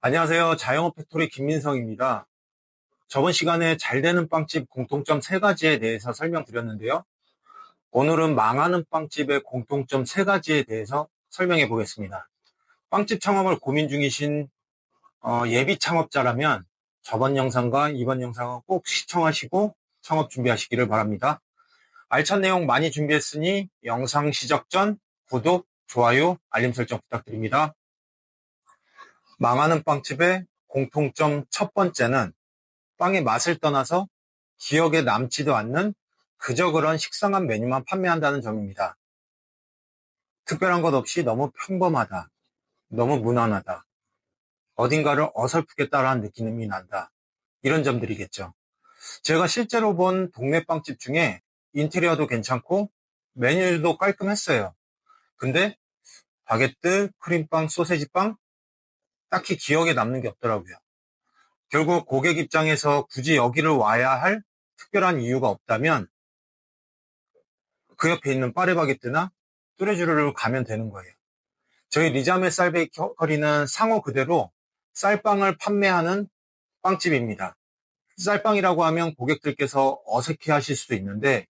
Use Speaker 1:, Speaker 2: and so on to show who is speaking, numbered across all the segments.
Speaker 1: 안녕하세요. 자영업 팩토리 김민성입니다. 저번 시간에 잘 되는 빵집 공통점 세 가지에 대해서 설명드렸는데요. 오늘은 망하는 빵집의 공통점 세 가지에 대해서 설명해 보겠습니다. 빵집 창업을 고민 중이신 어, 예비 창업자라면 저번 영상과 이번 영상은 꼭 시청하시고 창업 준비하시기를 바랍니다. 알찬 내용 많이 준비했으니 영상 시작 전 구독, 좋아요, 알림 설정 부탁드립니다. 망하는 빵집의 공통점 첫 번째는 빵의 맛을 떠나서 기억에 남지도 않는 그저 그런 식상한 메뉴만 판매한다는 점입니다. 특별한 것 없이 너무 평범하다. 너무 무난하다. 어딘가를 어설프게 따라한 느낌이 난다. 이런 점들이겠죠. 제가 실제로 본 동네 빵집 중에 인테리어도 괜찮고 메뉴도 깔끔했어요. 근데 바게트, 크림빵, 소세지빵 딱히 기억에 남는 게 없더라고요. 결국 고객 입장에서 굳이 여기를 와야 할 특별한 이유가 없다면 그 옆에 있는 파레바게뜨나 뚜레쥬르를 가면 되는 거예요. 저희 리자메 쌀 베이커리는 상호 그대로 쌀빵을 판매하는 빵집입니다. 쌀빵이라고 하면 고객들께서 어색해 하실 수도 있는데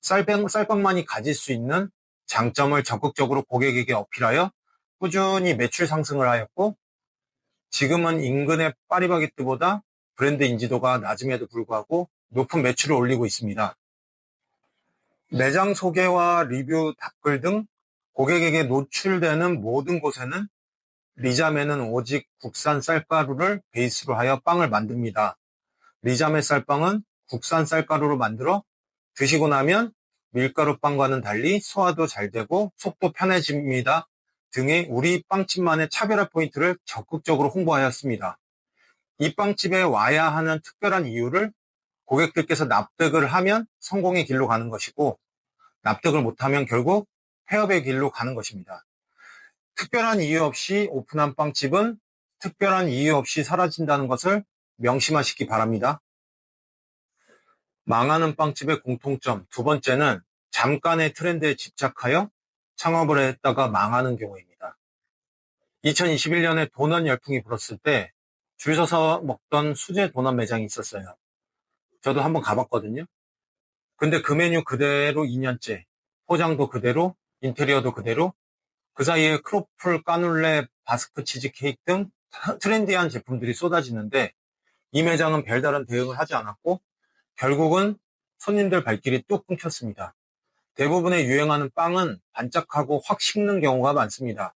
Speaker 1: 쌀빵, 쌀빵만이 가질 수 있는 장점을 적극적으로 고객에게 어필하여 꾸준히 매출 상승을 하였고 지금은 인근의 파리바게뜨보다 브랜드 인지도가 낮음에도 불구하고 높은 매출을 올리고 있습니다. 매장 소개와 리뷰, 답글 등 고객에게 노출되는 모든 곳에는 리자메는 오직 국산 쌀가루를 베이스로 하여 빵을 만듭니다. 리자메 쌀빵은 국산 쌀가루로 만들어 드시고 나면 밀가루 빵과는 달리 소화도 잘 되고 속도 편해집니다. 등의 우리 빵집만의 차별화 포인트를 적극적으로 홍보하였습니다. 이 빵집에 와야 하는 특별한 이유를 고객들께서 납득을 하면 성공의 길로 가는 것이고 납득을 못하면 결국 폐업의 길로 가는 것입니다. 특별한 이유 없이 오픈한 빵집은 특별한 이유 없이 사라진다는 것을 명심하시기 바랍니다. 망하는 빵집의 공통점 두 번째는 잠깐의 트렌드에 집착하여 창업을 했다가 망하는 경우입니다. 2021년에 도넛 열풍이 불었을 때 줄 서서 먹던 수제 도넛 매장이 있었어요. 저도 한번 가봤거든요. 근데 그 메뉴 그대로 2년째, 포장도 그대로, 인테리어도 그대로, 그 사이에 크로플, 까눌레, 바스크 치즈 케이크 등 트렌디한 제품들이 쏟아지는데 이 매장은 별다른 대응을 하지 않았고 결국은 손님들 발길이 뚝 끊겼습니다. 대부분의 유행하는 빵은 반짝하고 확 식는 경우가 많습니다.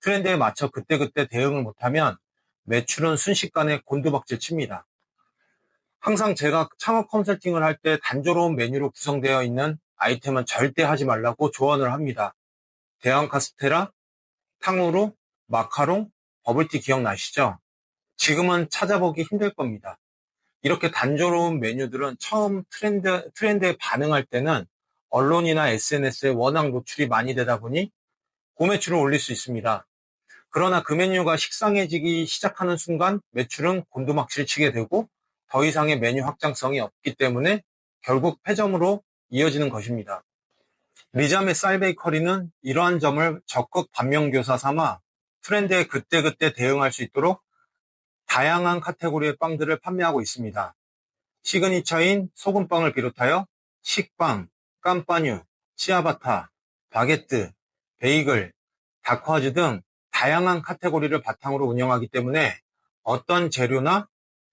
Speaker 1: 트렌드에 맞춰 그때그때 대응을 못하면 매출은 순식간에 곤두박질 칩니다. 항상 제가 창업 컨설팅을 할 때 단조로운 메뉴로 구성되어 있는 아이템은 절대 하지 말라고 조언을 합니다. 대왕 카스테라, 탕후루, 마카롱, 버블티 기억나시죠? 지금은 찾아보기 힘들 겁니다. 이렇게 단조로운 메뉴들은 처음 트렌드, 트렌드에 반응할 때는 언론이나 SNS에 워낙 노출이 많이 되다 보니 고매출을 올릴 수 있습니다. 그러나 그 메뉴가 식상해지기 시작하는 순간 매출은 곤두막질 치게 되고 더 이상의 메뉴 확장성이 없기 때문에 결국 폐점으로 이어지는 것입니다. 리자메 쌀베이커리는 이러한 점을 적극 반면교사 삼아 트렌드에 그때그때 대응할 수 있도록 다양한 카테고리의 빵들을 판매하고 있습니다. 시그니처인 소금빵을 비롯하여 식빵, 깜빠뉴, 치아바타, 바게트, 베이글, 다크화즈 등 다양한 카테고리를 바탕으로 운영하기 때문에 어떤 재료나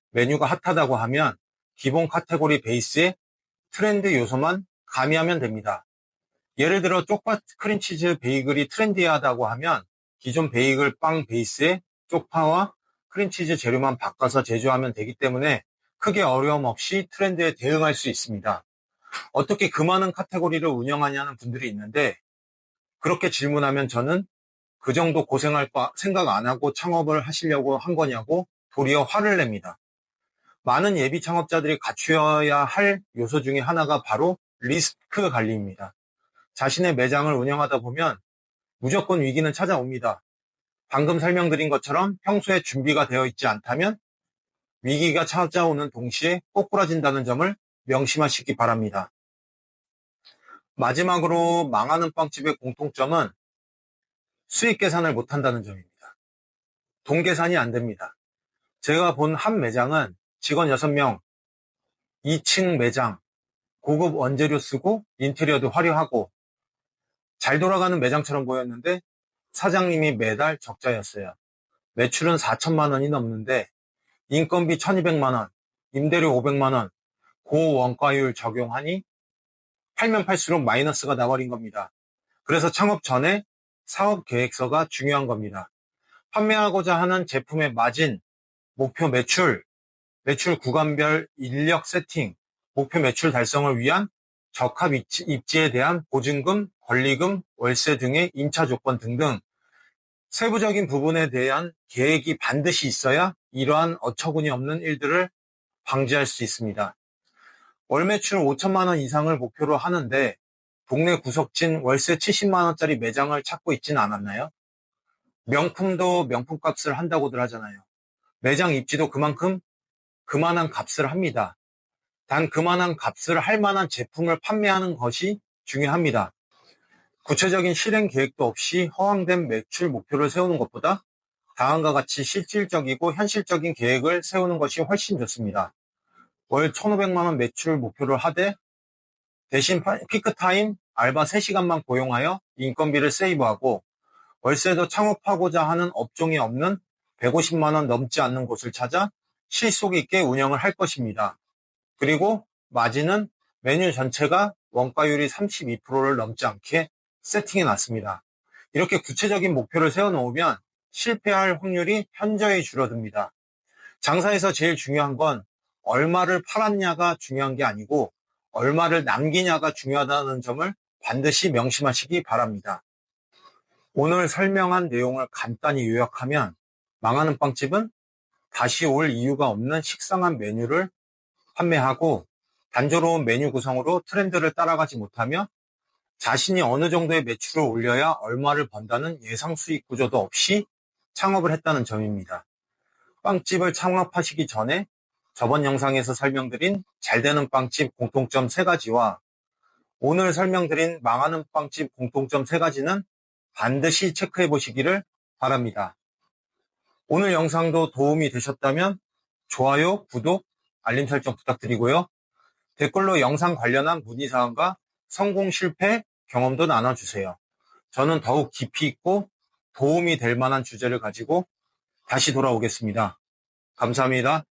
Speaker 1: 메뉴가 핫하다고 하면 기본 카테고리 베이스에 트렌드 요소만 가미하면 됩니다. 예를 들어 쪽파 크림치즈 베이글이 트렌디하다고 하면 기존 베이글 빵 베이스에 쪽파와 크림치즈 재료만 바꿔서 제조하면 되기 때문에 크게 어려움 없이 트렌드에 대응할 수 있습니다. 어떻게 그 많은 카테고리를 운영하냐는 분들이 있는데 그렇게 질문하면 저는 그 정도 고생할 거 생각 안 하고 창업을 하시려고 한 거냐고 도리어 화를 냅니다. 많은 예비 창업자들이 갖추어야 할 요소 중에 하나가 바로 리스크 관리입니다. 자신의 매장을 운영하다 보면 무조건 위기는 찾아옵니다. 방금 설명드린 것처럼 평소에 준비가 되어 있지 않다면 위기가 찾아오는 동시에 꼬꾸라진다는 점을 명심하시기 바랍니다. 마지막으로 망하는 빵집의 공통점은 수익 계산을 못한다는 점입니다. 돈 계산이 안 됩니다. 제가 본 한 매장은 직원 6명, 2층 매장, 고급 원재료 쓰고 인테리어도 화려하고 잘 돌아가는 매장처럼 보였는데 사장님이 매달 적자였어요. 매출은 4천만 원이 넘는데 인건비 1200만 원, 임대료 500만 원, 고원가율 적용하니 팔면 팔수록 마이너스가 나버린 겁니다. 그래서 창업 전에 사업 계획서가 중요한 겁니다. 판매하고자 하는 제품의 마진, 목표 매출, 매출 구간별 인력 세팅, 목표 매출 달성을 위한 적합 입지, 입지에 대한 보증금, 권리금, 월세 등의 임차 조건 등등 세부적인 부분에 대한 계획이 반드시 있어야 이러한 어처구니 없는 일들을 방지할 수 있습니다. 월 매출 5천만 원 이상을 목표로 하는데 동네 구석진 월세 70만 원짜리 매장을 찾고 있지는 않았나요? 명품도 명품 값을 한다고들 하잖아요. 매장 입지도 그만큼 그만한 값을 합니다. 단 그만한 값을 할 만한 제품을 판매하는 것이 중요합니다. 구체적인 실행 계획도 없이 허황된 매출 목표를 세우는 것보다 다음과 같이 실질적이고 현실적인 계획을 세우는 것이 훨씬 좋습니다. 월 1,500만 원 매출 목표를 하되 대신 피크타임 알바 3시간만 고용하여 인건비를 세이브하고 월세도 창업하고자 하는 업종이 없는 150만 원 넘지 않는 곳을 찾아 실속 있게 운영을 할 것입니다. 그리고 마진은 메뉴 전체가 원가율이 32%를 넘지 않게 세팅해 놨습니다. 이렇게 구체적인 목표를 세워놓으면 실패할 확률이 현저히 줄어듭니다. 장사에서 제일 중요한 건 얼마를 팔았냐가 중요한 게 아니고 얼마를 남기냐가 중요하다는 점을 반드시 명심하시기 바랍니다. 오늘 설명한 내용을 간단히 요약하면 망하는 빵집은 다시 올 이유가 없는 식상한 메뉴를 판매하고 단조로운 메뉴 구성으로 트렌드를 따라가지 못하며 자신이 어느 정도의 매출을 올려야 얼마를 번다는 예상 수익 구조도 없이 창업을 했다는 점입니다. 빵집을 창업하시기 전에 저번 영상에서 설명드린 잘 되는 빵집 공통점 세 가지와 오늘 설명드린 망하는 빵집 공통점 세 가지는 반드시 체크해 보시기를 바랍니다. 오늘 영상도 도움이 되셨다면 좋아요, 구독, 알림 설정 부탁드리고요. 댓글로 영상 관련한 문의사항과 성공 실패 경험도 나눠주세요. 저는 더욱 깊이 있고 도움이 될 만한 주제를 가지고 다시 돌아오겠습니다. 감사합니다.